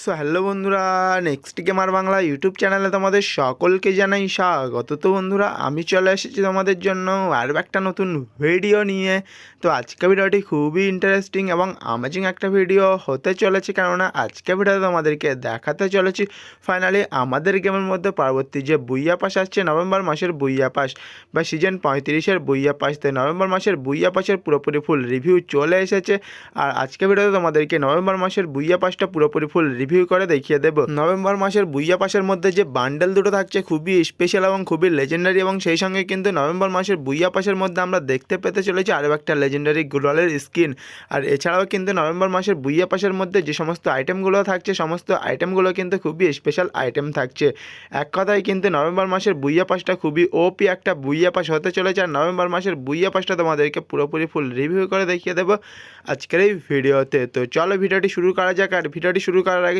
So hello বন্ধুরা next gamer Bangla YouTube চ্যানেলে তোমাদের সকলকে জানাই স্বাগত। তো বন্ধুরা, আমি চলে এসেছি তোমাদের জন্য আরও একটা নতুন ভিডিও নিয়ে। তো আজকে ভিডিওটি খুবই ইন্টারেস্টিং এবং অ্যামেজিং একটা ভিডিও হতে চলেছে কেননা আজকে ভিডিওতে তোমাদেরকে দেখাতে চলেছি। ফাইনালি আমাদের গেমের মধ্যে পরবর্তী যে বুইয়া পাস আসছে নভেম্বর মাসের বুইয়া পাস বা সিজন পঁয়ত্রিশের বুইয়া পাস তো নভেম্বর মাসের বুইয়া পাসের পুরোপুরি ফুল রিভিউ চলে এসেছে। আর আজকে ভিডিওতে তোমাদেরকে নভেম্বর মাসের বুইয়া পাসটা পুরোপুরি ফুল রিভিউ করে দেখিয়ে দেব। নভেম্বর মাসের বুইয়া পাসের মধ্যে যে বান্ডেল দুটো থাকছে খুবই স্পেশাল এবং খুবই লেজেন্ডারি এবং সেই সঙ্গে কিন্তু নভেম্বর মাসের বুইয়া পাসের মধ্যে আমরা দেখতে পেতে চলেছি আরও একটা লেজেন্ডারি গ্লোয়ালের স্কিন আর এছাড়াও কিন্তু নভেম্বর মাসের বুইয়া পাসের মধ্যে যে সমস্ত আইটেমগুলো থাকছে, সমস্ত আইটেমগুলো কিন্তু খুবই স্পেশাল আইটেম থাকছে। এক কথায় কিন্তু নভেম্বর মাসের বুইয়া পাসটা খুবই ওপি একটা বুইয়া পাস হতে চলেছে। আর নভেম্বর মাসের বুইয়া পাসটা তোমাদেরকে পুরোপুরি ফুল রিভিউ করে দেখিয়ে দেবো আজকের এই ভিডিওতে। তো চলো ভিডিওটি শুরু করা যাক। আর ভিডিওটি শুরু করার আগে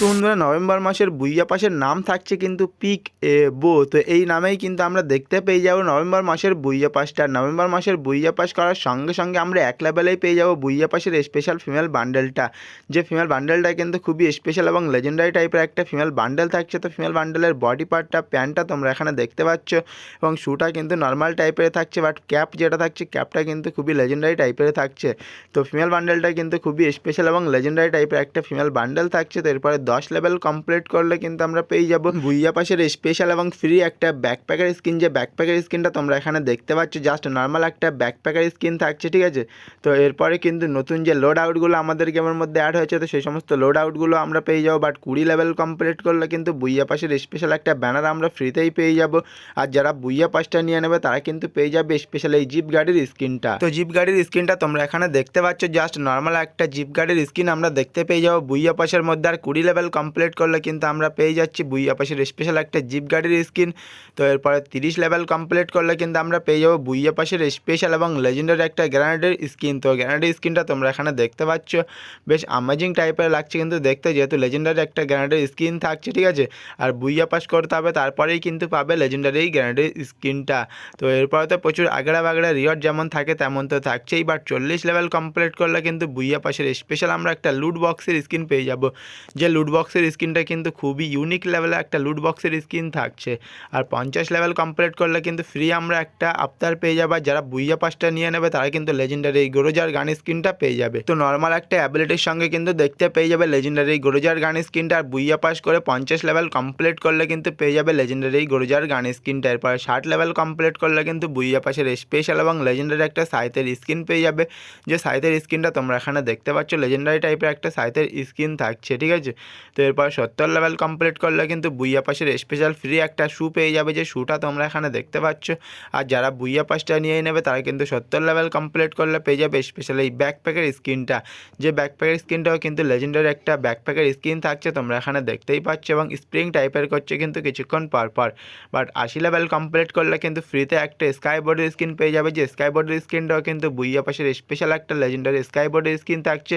তো নভেম্বর মাসের বুইয়া পাশের নাম থাকছে কিন্তু পিক এ বো। তো এই নামেই কিন্তু আমরা দেখতে পেয়ে যাব নভেম্বর মাসের বুইয়া পাসটা নভেম্বর মাসের বুইয়া পাস করার সঙ্গে সঙ্গে আমরা এক লেভেলেই পেয়ে যাব বুইয়া পাশের স্পেশাল ফিমেল বান্ডেলটা যে ফিমেল বান্ডেলটা কিন্তু খুবই স্পেশাল এবং লেজেন্ডারি টাইপের একটা ফিমেল বান্ডেল থাকছে। তো ফিমেল বান্ডেলের বডি পার্টটা প্যান্টটা তোমরা এখানে দেখতে পাচ্ছ এবং শ্যুটা কিন্তু নর্মাল টাইপের থাকছে বাট ক্যাপ যেটা থাকছে ক্যাপটা কিন্তু খুবই লেজেন্ডারি টাইপের থাকছে। তো ফিমেল বান্ডেলটা কিন্তু খুবই স্পেশাল এবং লেজেন্ডারি টাইপের একটা ফিমেল বান্ডেল থাকছে। তো এরপরে দশ লেভেল কমপ্লিট করলে কিন্তু আমরা পেয়ে যাব। ভুইয়া পাশের স্পেশাল এবং ফ্রি একটা ব্যাকপ্যাকের স্কিন যে ব্যাকপ্যাকের স্কিনটা তোমরা এখানে দেখতে পাচ্ছ জাস্ট নর্মাল একটা ব্যাকপ্যাকের স্কিন থাকছে, ঠিক আছে? তো এরপরে কিন্তু নতুন যে লোড আউটগুলো আমাদের গেমের মধ্যে অ্যাড হয়েছে, তো সেই সমস্ত লোড আউটগুলো আমরা পেয়ে যাব। বাট কুড়ি লেভেল কমপ্লিট করলে কিন্তু বুইয়া পাশের স্পেশাল একটা ব্যানার আমরা ফ্রিতেই পেয়ে যাব। আর যারা বুইয়া পাসটা নিয়ে নেবে, তারা কিন্তু পেয়ে যাবে স্পেশাল এই জিপ গাড়ির স্কিনটা তো জিপ গাড়ির স্কিনটা তোমরা এখানে দেখতে পাচ্ছ জাস্ট নর্মাল একটা জিপ গাড়ির স্কিন আমরা দেখতে পেয়ে যাব। বুইয়া পাশের মধ্যে আর কুড়ি কমপ্লিট করলে কিন্তু আমরা পেয়ে যাচ্ছি। বুইয়া পাশের স্পেশাল একটা জিপ গাড়ির স্কিন তো এরপরে তিরিশ লেভেল কমপ্লিট করলে কিন্তু আমরা পেয়ে যাব বুইয়া পাশের স্পেশাল এবং লেজেন্ডারি একটা গ্রানাডের স্কিন তো গ্রানাডের স্কিনটা তোমরা এখানে দেখতে পাচ্ছ। বেশ আমেজিং টাইপের লাগছে কিন্তু দেখতে, যেহেতু লেজেন্ডারি একটা গ্রানাডের স্কিন থাকছে, ঠিক আছে? আর বুইয়া পাস করতে হবে, তারপরেই কিন্তু পাবে লেজেন্ডারি গ্রানাডের স্কিনটা তো এরপরে তো প্রচুর আগড়া বাগড়া রিওয়ার্ড যেমন থাকে, তেমন তো থাকছেই। বাট চল্লিশ লেভেল কমপ্লিট করলে কিন্তু বুইয়া পাশের স্পেশাল আমরা একটা লুট বক্সের স্কিন পেয়ে যাব। যে লুট বক্সের স্কিনটা কিন্তু খুবই ইউনিক লেভেলে একটা লুট বক্সের স্কিন থাকছে। আর পঞ্চাশ লেভেল কমপ্লিট করলে কিন্তু ফ্রি আমরা একটা আফতার পেয়ে যাব যারা বুইয়া পাসটা নিয়ে নেবে, তারা কিন্তু লেজেন্ডারি গরোজার গান স্কিনটা পেয়ে যাবে। তো নর্মাল একটা অ্যাবিলিটির সঙ্গে কিন্তু দেখতে পেয়ে যাবে লেজেন্ডারি গরোজার গান স্কিনটা আর বুইয়া পাস করে পঞ্চাশ লেভেল কমপ্লিট করলে কিন্তু পেয়ে যাবে লেজেন্ডারি গরোজার গান স্কিনটা এরপরে ষাট লেভেল কমপ্লিট করলে কিন্তু বুইয়া পাশের স্পেশাল এবং লেজেন্ডারি একটা সাইতের স্কিন পেয়ে যাবে। যে সাইতের স্কিনটা তোমরা এখানে দেখতে পাচ্ছ লেজেন্ডারি টাইপের একটা সাইতের স্কিন থাকছে, ঠিক আছে? তো এরপর সত্তর লেভেল কমপ্লিট করলে কিন্তু বুইয়া পাশের স্পেশাল ফ্রি একটা শ্যু পেয়ে যাবে যে শ্যুটা তোমরা এখানে দেখতে পাচ্ছ। আর যারা বুইয়া পাসটা নিয়ে নেবে, তারা কিন্তু সত্তর লেভেল কমপ্লিট করলে পেয়ে যাবে স্পেশাল এই ব্যাকপ্যাকের স্কিনটা যে ব্যাকপ্যাকের স্কিনটাও কিন্তু লেজেন্ডারি একটা ব্যাকপ্যাকের স্কিন থাকছে, তোমরা এখানে দেখতেই পাচ্ছ এবং স্প্রিং টাইপের করছে কিন্তু কিছুক্ষণ পর পর। বাট আশি লেভেল কমপ্লিট করলে কিন্তু ফ্রিতে একটা স্কাই বোর্ডের স্কিন পেয়ে যাবে, যে স্কাই বোর্ডের স্কিনটাও কিন্তু বুইয়া পাশের স্পেশাল একটা লেজেন্ডারি স্কাই বোর্ডের স্কিন থাকছে।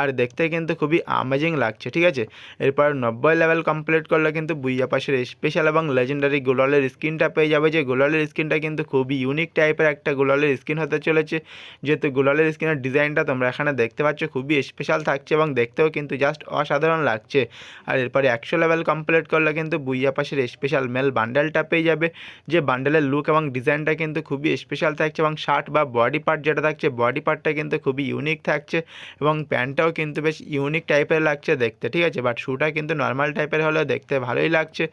আর দেখতে কিন্তু খুবই আমেজিং লাগছে, ঠিক আছে? এরপর নব্বই লেভেল কমপ্লিট করলে কিন্তু বুইয়া পাশের স্পেশাল এবং লেজেন্ডারি গোলালের স্কিনটা পেয়ে যাবে। যে গোলালের স্কিনটা কিন্তু খুবই ইউনিক টাইপের একটা গোলালের স্কিন হতে চলেছে। যেহেতু গোলালের স্কিনের ডিজাইনটা তোমরা এখানে দেখতে পাচ্ছ, খুবই স্পেশাল থাকছে এবং দেখতেও কিন্তু জাস্ট অসাধারণ লাগছে। আর এরপরে একশো লেভেল কমপ্লিট করলে কিন্তু বুইয়া পাশের স্পেশাল মেল বান্ডেলটা পেয়ে যাবে। যে বান্ডেলের লুক এবং ডিজাইনটা কিন্তু খুবই স্পেশাল থাকছে এবং শার্ট বা বডি পার্ট যেটা থাকছে বডি পার্টটা কিন্তু খুবই ইউনিক থাকছে এবং প্যান্টটাও কিন্তু বেশ ইউনিক টাইপের লাগছে দেখতে, ঠিক আছে? বাট শ্যুটা কিন্তু নর্মাল টাইপের হলেও দেখতে ভালোই লাগছে।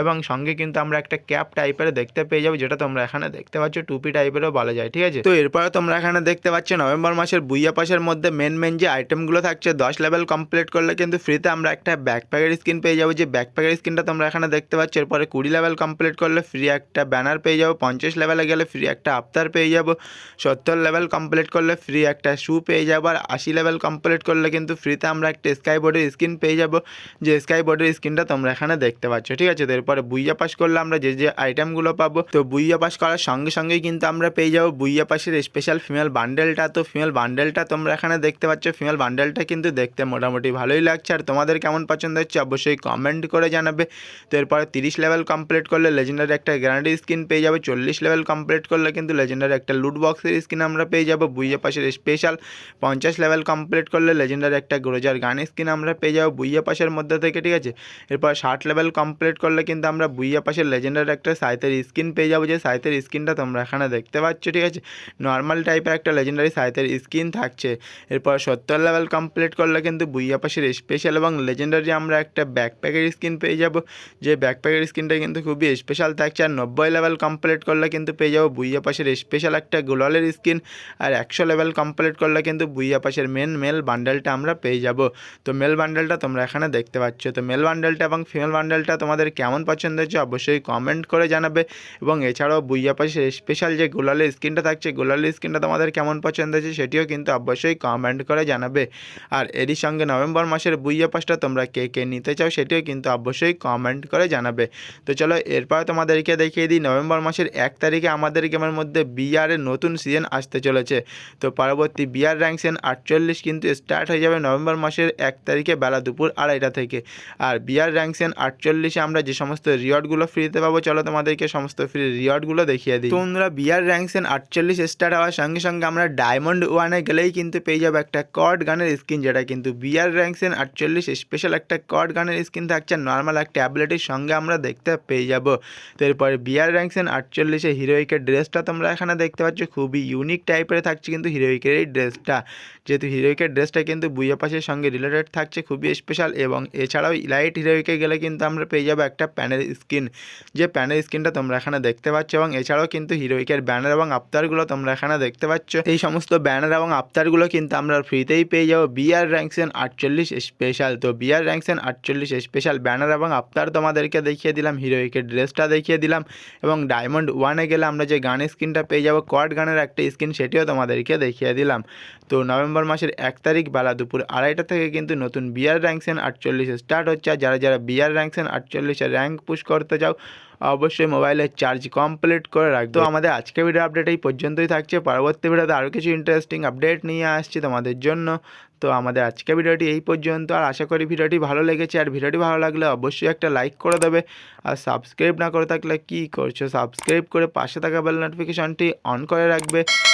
এবং সঙ্গে কিন্তু আমরা একটা ক্যাপ টাইপের দেখতে পেয়ে যাব, যেটা তোমরা এখানে দেখতে পাচ্ছ, টুপি টাইপেরও বলা যায়, ঠিক আছে? তো এরপরে তোমরা এখানে দেখতে পাচ্ছ, নভেম্বর মাসের বুইয়া পাসের মধ্যে মেন মেন যে আইটেমগুলো থাকছে, দশ লেভেল কমপ্লিট করলে কিন্তু ফ্রিতে আমরা একটা ব্যাকপ্যাকের স্কিন পেয়ে যাব। যে ব্যাকপ্যাকের স্কিনটা তোমরা এখানে দেখতে পাচ্ছ, এরপরে কুড়ি লেভেল কমপ্লিট করলে ফ্রি একটা ব্যানার পেয়ে যাব। পঞ্চাশ লেভেলে গেলে ফ্রি একটা আফতার পেয়ে যাব। সত্তর লেভেল কমপ্লিট করলে ফ্রি একটা শ্যু পেয়ে যাব। আর আশি লেভেল কমপ্লিট করলে কিন্তু ফ্রিতে আমরা একটা স্কাই বোর্ডের স্কিন পেয়ে যাব। যে স্কাই বোর্ডের স্ক্রিনটা তোমরা এখানে দেখতে পাচ্ছ, ঠিক আছে? তো এরপরে বুইয়া পাস করলে আমরা যে যে আইটেমগুলো পাবো, তো বুইয়া পাস করার সঙ্গে সঙ্গেই কিন্তু আমরা পেয়ে যাব বুইয়া পাসের স্পেশাল ফিমেল বান্ডেলটা তো ফিমেল বান্ডেলটা তোমরা এখানে দেখতে পাচ্ছ ফিমেল বান্ডেলটা কিন্তু দেখতে মোটামুটি ভালোই লাগছে। আর তোমাদের কেমন পছন্দ হচ্ছে অবশ্যই কমেন্ট করে জানাবে। তো এরপরে তিরিশ লেভেল কমপ্লিট করলে লেজেন্ডারি একটা গ্যারান্টি স্কিন পেয়ে যাবে, চল্লিশ লেভেল কমপ্লিট করলে কিন্তু লেজেন্ডারি একটা লুট বক্সের স্কিন আমরা পেয়ে যাব। বুইয়া পাশের স্পেশাল পঞ্চাশ লেভেল কমপ্লিট করলে লেজেন্ডারি একটা গ্রোজার গান স্কিন আমরা পেয়ে যাব। বুইয়া পাশের মধ্যে থেকে, ঠিক আছে? এরপর ষাট লেভেল কমপ্লিট করলে কিন্তু আমরা বুইয়া পাশের লেজেন্ডারি একটা সাইতের স্কিন পেয়ে যাব। যে সাইতের স্কিনটা তোমরা এখানে দেখতে পাচ্ছ, ঠিক আছে? নর্মাল টাইপের একটা লেজেন্ডারি সাইতের স্কিন থাকছে। এরপর সত্তর লেভেল কমপ্লিট করলে কিন্তু বুইয়া পাশের স্পেশাল এবং লেজেন্ডারি আমরা একটা ব্যাকপ্যাকের স্কিন পেয়ে যাব। যে ব্যাকপ্যাকের স্কিনটা কিন্তু খুবই স্পেশাল থাকছে। আর নব্বই লেভেল কমপ্লিট করলে কিন্তু পেয়ে যাব বুইয়া পাশের স্পেশাল একটা গোলালের স্কিন আর একশো লেভেল কমপ্লিট করলে কিন্তু বুইয়া পাশের মেন মেল বান্ডেলটা আমরা পেয়ে যাব। তো মেল বান্ডেলটা তোমরা এখানে দেখতে পাচ্ছ। তো মেল বান্ডেলটা এবং ফিমেল বান্ডেলটা তোমাদের কেমন পছন্দ হচ্ছে অবশ্যই কমেন্ট করে জানাবে। এবং এছাড়াও বুইয়া পাশের স্পেশাল যে গোলালি স্কিনটা থাকছে, গোলালি স্কিনটা তোমাদের কেমন পছন্দ হচ্ছে সেটিও কিন্তু অবশ্যই কমেন্ট করে জানাবে। আর এরই সঙ্গে নভেম্বর মাসের বুইয়া পাসটা তোমরা কে কে নিতে চাও সেটিও কিন্তু অবশ্যই কমেন্ট করে জানাবে। তো চলো এরপর তোমাদেরকে দেখিয়ে দিই, নভেম্বর মাসের এক তারিখে আমাদের গেমের মধ্যে বিআরের নতুন সিজন আসতে চলেছে। তো পরবর্তী বিআর র্যাঙ্ক সিজন আটচল্লিশ কিন্তু স্টার্ট হয়ে যাবে নভেম্বর মাসের এক তারিখে বেলা দুপুর আড়াইটা থেকে। আর বিআর র্যাঙ্ক সিজন আটচল্লিশে আমরা যে সমস্ত রিওয়ার্ডগুলো ফ্রিতে পাবো, চলো তোমাদেরকে সমস্ত ফ্রি রিওয়ার্ডগুলো দেখিয়ে দিই। তো বন্ধুরা বিআর র্যাঙ্ক সিজন আটচল্লিশ স্টার্ট হওয়ার সঙ্গে সঙ্গে আমরা ডায়মন্ড ওয়ানে গেলেই কিন্তু পেয়ে যাব একটা কট গানের স্কিন যেটা কিন্তু বিআর র্যাঙ্ক সিজন আটচল্লিশ স্পেশাল একটা কট গানের স্কিন থাকছে নর্মাল একটা অ্যাবিলিটির সঙ্গে আমরা দেখতে পেয়ে যাব। তো এরপরে বিআর র্যাঙ্ক সিজন আটচল্লিশে হিরোইকের ড্রেসটা তোমরা এখানে দেখতে পাচ্ছ, খুবই ইউনিক টাইপের থাকছে কিন্তু হিরোইকের এই ড্রেসটা যেহেতু হিরোইকের ড্রেসটা কিন্তু বুইয়া পাশের সঙ্গে রিলেটেড থাকছে, খুবই স্পেশাল এবং এছাড়াও লাইট হিরোইকে গেলে কিন্তু আমরা পেয়ে যাব একটা প্যানেল স্ক্রিন যে প্যানেল স্ক্রিনটা তোমরা এখানে দেখতে পাচ্ছ এবং এছাড়াও কিন্তু হিরোইকের ব্যানার এবং আফতারগুলো তোমরা এখানে দেখতে পাচ্ছ। এই সমস্ত ব্যানার এবং আফতারগুলো কিন্তু আমরা ফ্রিতেই পেয়ে যাব। বিআর র্যাঙ্কসেন আটচল্লিশ স্পেশাল তো বিআর র্যাঙ্কসেন আটচল্লিশ স্পেশাল ব্যানার এবং আফতার তোমাদেরকে দেখিয়ে দিলাম। হিরোইকের ড্রেসটা দেখিয়ে দিলাম এবং ডায়মন্ড ওয়ানে গেলে আমরা যে গানের স্কিনটা পেয়ে যাব কোয়াড গানের একটা স্ক্রিন সেটিও তোমাদেরকে দেখিয়ে দিলাম। তো নভেম্বর মাসের এক তারিখ বেলা দুপুর আড়াইটা থেকে কিন্তু নতুন বিআর র্যাঙ্কসেন আটচল্লিশ স্টার্ট হচ্ছে। আর যারা যারা বিআর র্যাঙ্কসেন আটচল্লিশে র্যাঙ্ক পুশ করতে চাও, অবশ্যই মোবাইলের চার্জ কমপ্লিট করে রাখবে। তো আমাদের আজকে ভিডিও আপডেট এই পর্যন্তই থাকছে। পরবর্তী ভিডিওতে আরও কিছু ইন্টারেস্টিং আপডেট নিয়ে আসছি তোমাদের জন্য। তো আমাদের আজকে ভিডিওটি এই পর্যন্ত। আর আশা করি ভিডিওটি ভালো লেগেছে। আর ভিডিওটি ভালো লাগলে অবশ্যই একটা লাইক করে দেবে। আর সাবস্ক্রাইব না করে থাকলে কি করছ? সাবস্ক্রাইব করে পাশে থাকা বেল নোটিফিকেশনটি অন করে রাখবে।